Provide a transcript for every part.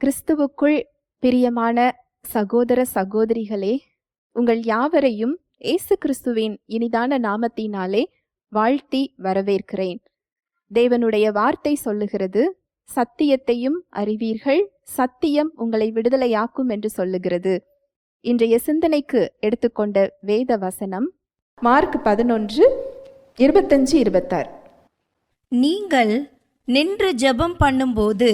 கிறிஸ்துவுக்குள் பிரியமான சகோதர சகோதரிகளே உங்கள் யாவரையும் இயேசு கிறிஸ்துவின் இனிதான நாமத்தினாலே வாழ்த்தி வரவேற்கிறேன். தேவனுடைய வார்த்தை சொல்லுகிறது சத்தியத்தையும் அறிவீர்கள் சத்தியம் உங்களை விடுதலையாக்கும் என்று சொல்லுகிறது. இன்றைய சிந்தனைக்கு எடுத்துக்கொண்ட வேத வசனம் மார்க் பதினொன்று இருபத்தஞ்சு இருபத்தாறு. நீங்கள் நின்று ஜெபம் பண்ணும்போது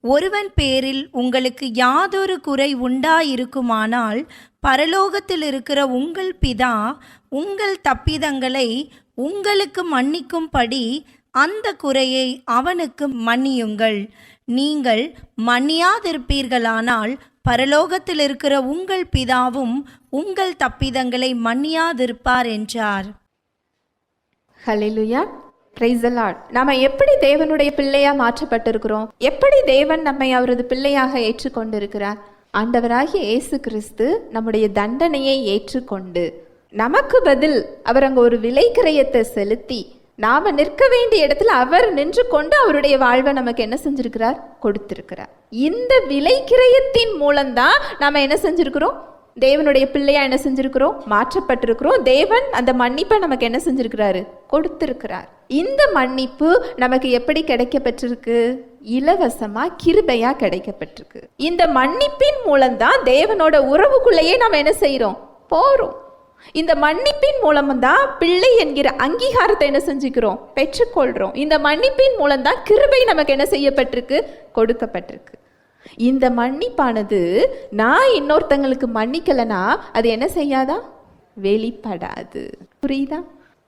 ஒருவன் பேரில் உங்களுக்கு யாதொரு குறை உண்டாயிருக்குமானால் பரலோகத்தில் இருக்கிற உங்கள் பிதா உங்கள் தப்பிதங்களை உங்களுக்கு மன்னிக்கும்படி அந்த குறையை அவனுக்கு மன்னியுங்கள். நீங்கள் மன்னியாதிருப்பீர்களானால் பரலோகத்தில் இருக்கிற உங்கள் பிதாவும் உங்கள் தப்பிதங்களை மன்னியாதிருப்பார் என்றார். ஹalleluya. பிரைசலாட் நாம எப்படி தேவனுடைய பிள்ளையா மாற்றப்பட்டிருக்கிறோம்? எப்படி தேவன் நம்மை அவரது பிள்ளையாக ஏற்றுக்கொண்டிருக்கிறார்? ஆண்டவராகிய இயேசு கிறிஸ்து நம்முடைய தண்டனையை ஏற்றுக்கொண்டு நமக்கு பதில் அவர் அங்கே ஒரு விலை கிரயத்தை செலுத்தி நாம நிற்க வேண்டிய இடத்துல அவர் நின்று கொண்டு அவருடைய வாழ்வை நமக்கு என்ன செஞ்சிருக்கிறார்? கொடுத்திருக்கிறார். இந்த விலை கிரயத்தின் மூலம்தான் நாம என்ன செஞ்சிருக்கிறோம்? தேவனுடைய பிள்ளையா என்ன செஞ்சிருக்கிறோம்? மாற்றப்பட்டிருக்கிறோம். தேவன் அந்த மன்னிப்பை நமக்கு என்ன செஞ்சிருக்கிறாரு? கொடுத்திருக்கிறார். இந்த மன்னிப்பு நமக்கு எப்படி கிடைக்கப்பட்டிருக்கு இலவசமா கிருபையா கிடைக்கப்பட்டிருக்கு இந்த மன்னிப்பின் மூலம்தான் தேவனோட உறவுக்குள்ளேயே நம்ம என்ன செய்யறோம் போறோம். இந்த மன்னிப்பின் மூலம்தான் பிள்ளை என்கிற அங்கீகாரத்தை என்ன செஞ்சுக்கிறோம்? பெற்றுக்கொள்றோம். இந்த மன்னிப்பின் மூலம்தான் கிருபை நமக்கு என்ன செய்யப்பட்டிருக்கு கொடுக்கப்பட்டிருக்கு இந்த மன்னிப்பானது நான் இன்னொருத்தங்களுக்கு மன்னிக்கலைன்னா அது என்ன செய்யாதா? வெளிப்படாது. புரியுதா?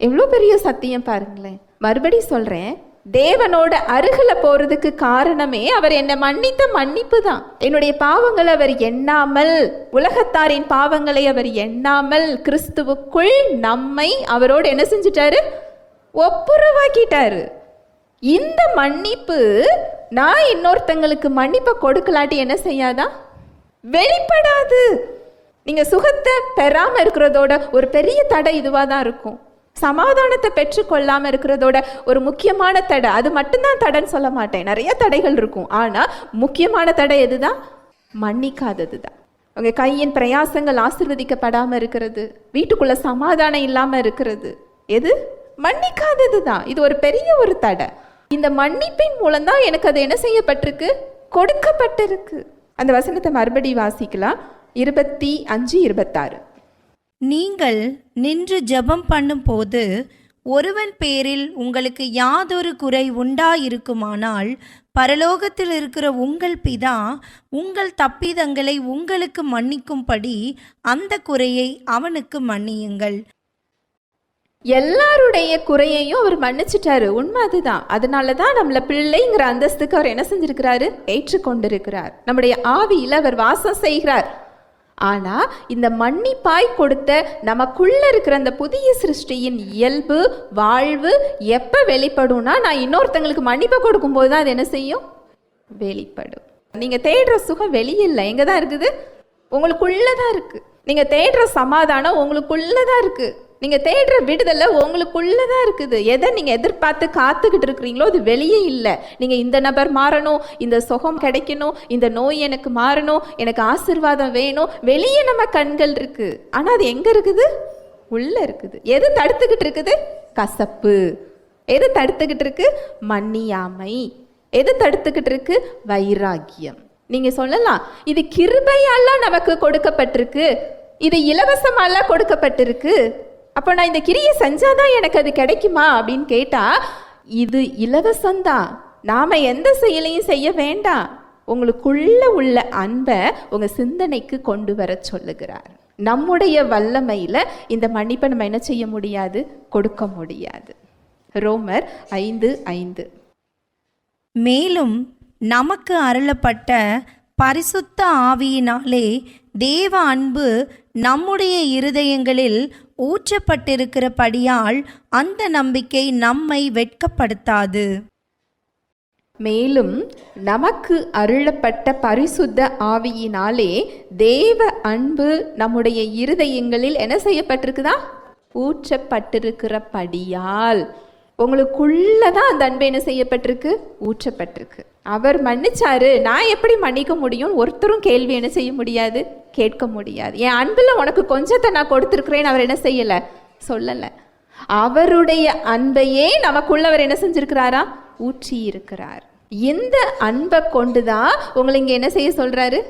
எவ்வளோ பெரிய சத்தியம் பாருங்களேன். மறுபடி சொல்கிறேன் தேவனோட அருகில் போகிறதுக்கு காரணமே அவர் என்னை மன்னித்த மன்னிப்பு தான். என்னுடைய பாவங்களை அவர் எண்ணாமல் உலகத்தாரின் பாவங்களை அவர் எண்ணாமல் கிறிஸ்துவுக்குள் நம்மை அவரோடு என்ன செஞ்சிட்டாரு? ஒப்புரவாக்கிட்டாரு. இந்த மன்னிப்பு நான் இன்னொருத்தங்களுக்கு மன்னிப்பை கொடுக்கலாட்டி என்ன செய்யாதா? வெளிப்படாது. நீங்க சுகத்தை பெறாம இருக்கிறதோட ஒரு பெரிய தடை இதுவாக தான் இருக்கும். சமாதானத்தை பெற்றுக்கொள்ளாமல் இருக்கிறதோட ஒரு முக்கியமான தடை. அது மட்டும்தான் தடைன்னு சொல்ல மாட்டேன். நிறைய தடைகள் இருக்கும். ஆனால் முக்கியமான தடை எதுதான்? மன்னிக்காதது தான் உங்கள் கையின் பிரயாசங்கள் ஆசிர்வதிக்கப்படாமல் இருக்கிறது. வீட்டுக்குள்ளே சமாதானம் இல்லாமல் இருக்கிறது. எது? மன்னிக்காதது தான் இது ஒரு பெரிய ஒரு தடை. இந்த மன்னிப்பின் மூலம்தான் எனக்கு அது என்ன செய்யப்பட்டிருக்கு? கொடுக்கப்பட்டிருக்கு. அந்த வசனத்தை மறுபடி வாசிக்கலாம். இருபத்தி அஞ்சு இருபத்தாறு. நீங்கள் நின்று ஜெபம் பண்ணும்போது ஒருவன் பேரில் உங்களுக்கு யாதொரு குறை உண்டாயிருக்குமானால் பரலோகத்தில் இருக்கிற உங்கள் பிதா உங்கள் தப்பிதங்களை உங்களுக்கு மன்னிக்கும்படி அந்த குறையை அவனுக்கு மன்னியுங்கள். எல்லாருடைய குறையையும் அவர் மன்னிச்சிட்டாரு. உண்மை அதுதான். அதனால தான் நம்மள பிள்ளைங்கிற அந்தஸ்துக்கு அவர் என்ன செஞ்சிருக்கிறாரு? ஏற்றுக்கொண்டிருக்கிறார். நம்முடைய ஆவியில் அவர் வாசம் செய்கிறார். ஆனால் இந்த மன்னிப்பாய் கொடுத்த நமக்குள்ளே இருக்கிற அந்த புதிய சிருஷ்டியின் இயல்பு வாழ்வு எப்போ வெளிப்படும்னா நான் இன்னொருத்தங்களுக்கு மன்னிப்பை கொடுக்கும்போது தான் அது என்ன செய்யும்? வெளிப்படும். நீங்கள் தேடுற சுகம் வெளியில்லை. எங்கே தான் இருக்குது? உங்களுக்குள்ளே தான் இருக்குது நீங்கள் தேடுற சமாதானம் உங்களுக்குள்ளே தான் இருக்குது நீங்கள் தேடுற விடுதலை உங்களுக்குள்ளதான் இருக்குது. எதை நீங்கள் எதிர்பார்த்து காத்துக்கிட்டு இருக்கிறீங்களோ அது வெளியே இல்லை. நீங்கள் இந்த நபர் மாறணும் இந்த சுகம் கிடைக்கணும் இந்த நோய் எனக்கு மாறணும் எனக்கு ஆசிர்வாதம் வேணும். வெளியே நம்ம கண்கள் இருக்கு. ஆனால் அது எங்கே இருக்குது? உள்ளே இருக்குது. எது தடுத்துக்கிட்டு இருக்குது? கசப்பு. எது தடுத்துக்கிட்டு இருக்கு? மன்னியாமை. எது தடுத்துக்கிட்டு இருக்கு? வைராக்கியம். நீங்க சொல்லலாம் இது கிருபையால நமக்கு கொடுக்கப்பட்டிருக்கு. இது இலவசமால கொடுக்கப்பட்டிருக்கு. அப்போ நான் இந்த கிரியை செஞ்சாதான் எனக்கு அது கிடைக்குமா அப்படின்னு கேட்டால் இது இலவசம்தான் நாம் எந்த செயலையும் செய்ய வேண்டாம். உங்களுக்குள்ள உள்ள அன்பை உங்கள் சிந்தனைக்கு கொண்டு வர சொல்லுகிறார். நம்முடைய வல்லமையில் இந்த மன்னிப்பை நம்ம என்ன செய்ய முடியாது? கொடுக்க முடியாது. ரோமர் ஐந்து ஐந்து. மேலும் நமக்கு அருளப்பட்ட பரிசுத்த ஆவியினாலே தேவ அன்பு நம்முடைய இருதயங்களில் ஊற்றப்பட்டிருக்கிறபடியால் அந்த நம்பிக்கை நம்மை வெட்கப்படுத்தாது. மேலும் நமக்கு அருளப்பட்ட பரிசுத்த ஆவியினாலே தேவ அன்பு நம்முடைய இருதயங்களில் என்ன செய்யப்பட்டிருக்குதா? ஊற்றப்பட்டிருக்கிறபடியால். உங்களுக்குள்ளே தான் அந்த அன்பு என்ன செய்யப்பட்டிருக்கு? ஊற்றப்பட்டிருக்கு. அவர் மன்னிச்சாரு. நான் எப்படி மன்னிக்க முடியும்? ஒருத்தரும் கேள்வி என்ன செய்ய முடியாது? கேட்க முடியாது. என் அன்பில் உனக்கு கொஞ்சத்தை நான் கொடுத்துருக்குறேன்னு அவர் என்ன செய்யலை? சொல்லலை. அவருடைய அன்பையே நமக்குள்ள அவர் என்ன செஞ்சிருக்கிறாரா? ஊற்றி இருக்கிறார் இந்த அன்பை கொண்டுதான் உங்களை இங்கே என்ன செய்ய சொல்றாரு?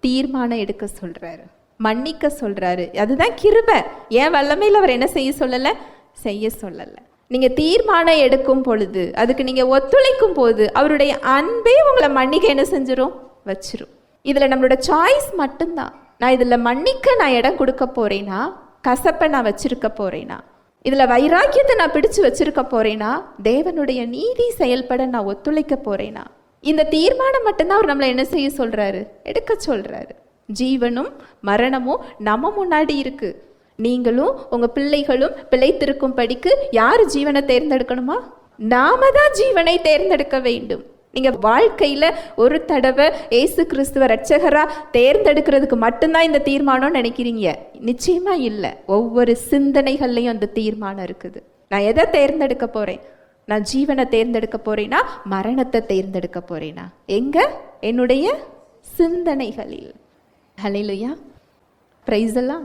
தீர்மானம் எடுக்க சொல்றாரு. மன்னிக்க சொல்றாரு. அதுதான் கிருபை. ஏன் வல்லமையில் அவர் என்ன செய்ய சொல்லலை? செய்ய சொல்லலை. நீங்கள் தீர்மானம் எடுக்கும் பொழுது அதுக்கு நீங்கள் ஒத்துழைக்கும் போது அவருடைய அன்பே உங்களை மன்னிக்க என்ன செஞ்சிடும் வச்சிரும். இதில் நம்மளோட சாய்ஸ் மட்டும்தான் நான் இதில் மன்னிக்க நான் இடம் கொடுக்க போகிறேன்னா கசப்பை நான் வச்சிருக்க போகிறேனா இதில் வைராக்கியத்தை நான் பிடிச்சு வச்சிருக்க போகிறேன்னா தேவனுடைய நீதி செயல்பட நான் ஒத்துழைக்க போகிறேன்னா இந்த தீர்மானம் மட்டும்தான் அவர் நம்மளை என்ன செய்ய சொல்கிறாரு எடுக்க சொல்கிறாரு ஜீவனும் மரணமும் நம்ம முன்னாடி இருக்குது நீங்களும் உங்கள் பிள்ளைகளும் பிழைத்திருக்கும் படிக்கு யார் ஜீவனை தேர்ந்தெடுக்கணுமா? நாம தான் ஜீவனை தேர்ந்தெடுக்க வேண்டும். நீங்கள் வாழ்க்கையில் ஒரு தடவை இயேசு கிறிஸ்துவ ரட்சகராக தேர்ந்தெடுக்கிறதுக்கு மட்டும்தான் இந்த தீர்மானம் நினைக்கிறீங்க? நிச்சயமாக இல்லை. ஒவ்வொரு சிந்தனைகள்லையும் அந்த தீர்மானம் இருக்குது. நான் எதை தேர்ந்தெடுக்க போகிறேன் நான் ஜீவனை தேர்ந்தெடுக்க போகிறேன்னா மரணத்தை தேர்ந்தெடுக்க போகிறேனா எங்க? என்னுடைய சிந்தனைகளில். ஹலையிலையா ப்ரைஸ் எல்லாம்